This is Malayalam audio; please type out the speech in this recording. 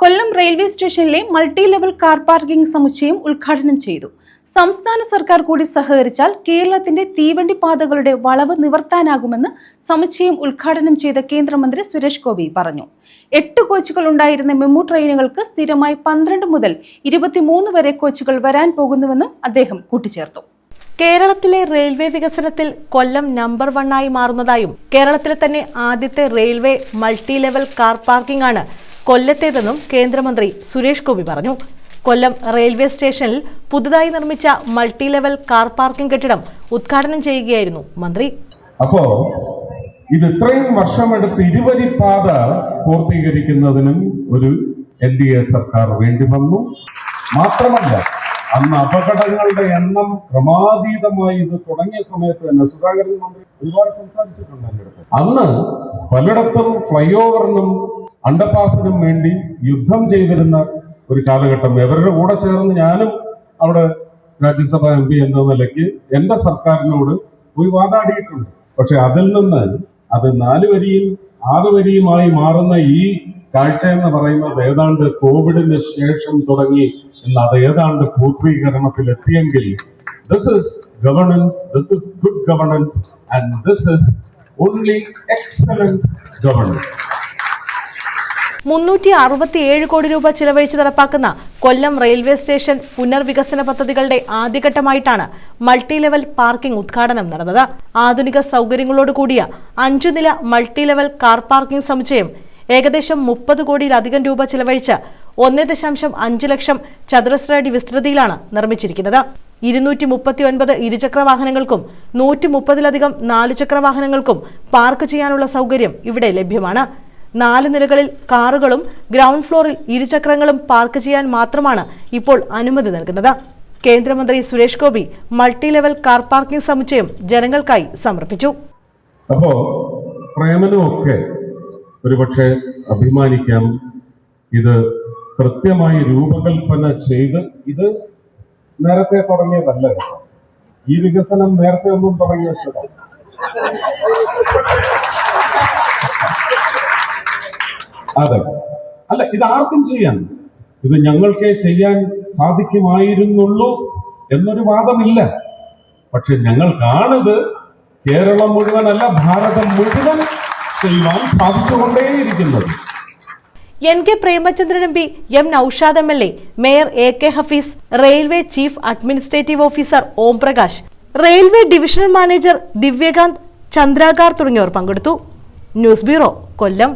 കൊല്ലം റെയിൽവേ സ്റ്റേഷനിലെ മൾട്ടി ലെവൽ കാർ പാർക്കിംഗ് സമുച്ചയം ഉദ്ഘാടനം ചെയ്തു. സംസ്ഥാന സർക്കാർ കൂടി സഹകരിച്ചാൽ കേരളത്തിന്റെ തീവണ്ടി പാതകളുടെ വളവ് നിവർത്താനാകുമെന്ന് സമുച്ചയം ഉദ്ഘാടനം ചെയ്ത കേന്ദ്രമന്ത്രി സുരേഷ് ഗോപി പറഞ്ഞു. എട്ട് കോച്ചുകൾ ഉണ്ടായിരുന്ന മെമു ട്രെയിനുകൾക്ക് സ്ഥിരമായി പന്ത്രണ്ട് മുതൽ ഇരുപത്തിമൂന്ന് വരെ കോച്ചുകൾ വരാൻ പോകുന്നുവെന്നും അദ്ദേഹം കൂട്ടിച്ചേർത്തു. കേരളത്തിലെ റെയിൽവേ വികസനത്തിൽ കൊല്ലം നമ്പർ വണ്ണായി മാറുന്നതായും കേരളത്തിലെ തന്നെ ആദ്യത്തെ railway multi level car parking ആണ് കൊല്ലത്തേതെന്നും കേന്ദ്രമന്ത്രി സുരേഷ് ഗോപി പറഞ്ഞു. കൊല്ലം റെയിൽവേ സ്റ്റേഷനിൽ പുതുതായി നിർമ്മിച്ച മൾട്ടി ലെവൽ കാർ പാർക്കിംഗ് കെട്ടിടം ഉദ്ഘാടനം ചെയ്യുകയായിരുന്നു മന്ത്രി. അപ്പോ ഇത് ഇത്രയും വർഷമെടുത്ത് ഇരുവരി പാത പൂർത്തീകരിക്കുന്നതിനും ഒരു എൻ ഡി എ സർക്കാർ വേണ്ടി വന്നു. മാത്രമല്ല അന്ന് അപകടങ്ങളുടെ എണ്ണം ക്രമാതീതമായി ഇത് തുടങ്ങിയ സമയത്ത് തന്നെ സുധാകരൻ മന്ത്രി ഒരുപാട് സംസാരിച്ചിട്ടുണ്ട് അന്ന് പലയിടത്തും ഫ്ലൈ ഓവറിനും അണ്ടർപാസിനും വേണ്ടി യുദ്ധം ചെയ്തിരുന്ന ഒരു കാലഘട്ടം. ഇവരുടെ കൂടെ ചേർന്ന് ഞാനും അവിടെ രാജ്യസഭ എം പി എന്ന നിലയ്ക്ക് എന്റെ സർക്കാരിനോട് പോയി വാദാടിയിട്ടുണ്ട്. പക്ഷെ അതിൽ നിന്ന് അത് നാല് വരിയും ആറ് വരിയുമായി മാറുന്ന ഈ കാഴ്ച എന്ന് പറയുന്നത് ഏതാണ്ട് കോവിഡിന് ശേഷം തുടങ്ങി എന്ന് അത് ഏതാണ്ട് പൂർത്തീകരണത്തിൽ എത്തിയെങ്കിൽ this is governance this is good governance and this is only excellent governance മുന്നൂറ്റി അറുപത്തിയേഴ് കോടി രൂപ ചിലവഴിച്ച് നടപ്പാക്കുന്ന കൊല്ലം റെയിൽവേ സ്റ്റേഷൻ പുനർവികസന പദ്ധതികളുടെ ആദ്യഘട്ടമായിട്ടാണ് മൾട്ടി ലെവൽ പാർക്കിംഗ് ഉദ്ഘാടനം നടന്നത്. ആധുനിക സൗകര്യങ്ങളോട് കൂടിയ അഞ്ചു നില മൾട്ടി ലെവൽ കാർ പാർക്കിംഗ് സമുച്ചയം ഏകദേശം മുപ്പത് കോടിയിലധികം രൂപ ചിലവഴിച്ച് ഒന്ന് ദശാംശം അഞ്ച് ലക്ഷം ചതുരശ്ര അടി വിസ്തൃതിയിലാണ് നിർമ്മിച്ചിരിക്കുന്നത്. ഇരുന്നൂറ്റി മുപ്പത്തി ഒൻപത് ഇരുചക്ര വാഹനങ്ങൾക്കും നൂറ്റി മുപ്പതിലധികം നാലുചക്ര വാഹനങ്ങൾക്കും പാർക്ക് ചെയ്യാനുള്ള സൗകര്യം ഇവിടെ ലഭ്യമാണ്. നാല് നിലകളിൽ കാറുകളും ഗ്രൗണ്ട് ഫ്ലോറിൽ ഇരുചക്രങ്ങളും പാർക്ക് ചെയ്യാൻ മാത്രമാണ് ഇപ്പോൾ അനുമതി നൽകുന്നത്. കേന്ദ്രമന്ത്രി Suresh Gopi multi level car parking സമുച്ചയം ജനങ്ങൾക്കായി സമർപ്പിച്ചു. അപ്പോ പ്രേമനുമൊക്കെ ഒരുപക്ഷെ അഭിമാനിക്കാം. ഇത് കൃത്യമായി രൂപകൽപ്പന ചെയ്ത് ഇത് നേരത്തെ തുടങ്ങിയതല്ല ഈ വികസനം നേരത്തെ ഒന്നും തുടങ്ങി അതെ. അല്ല ഇത് ആർക്കും ചെയ്യാം ഇത് ഞങ്ങൾക്കേ ചെയ്യാൻ സാധിക്കുമായിരുന്നുള്ളൂ എന്നൊരു വാദമില്ല. പക്ഷെ ഞങ്ങൾക്കാണിത് കേരളം മുഴുവനല്ല ഭാരതം മുഴുവൻ ചെയ്യുവാൻ സാധിച്ചുകൊണ്ടേയിരിക്കുന്നത്. N K Premachandran M P M Naushad M L A mayor A K Hafeez railway chief administrative officer Om Prakash railway divisional manager Divyakant Chandrakar തുടങ്ങിയവർ പങ്കെടുത്തു. News bureau Kollam.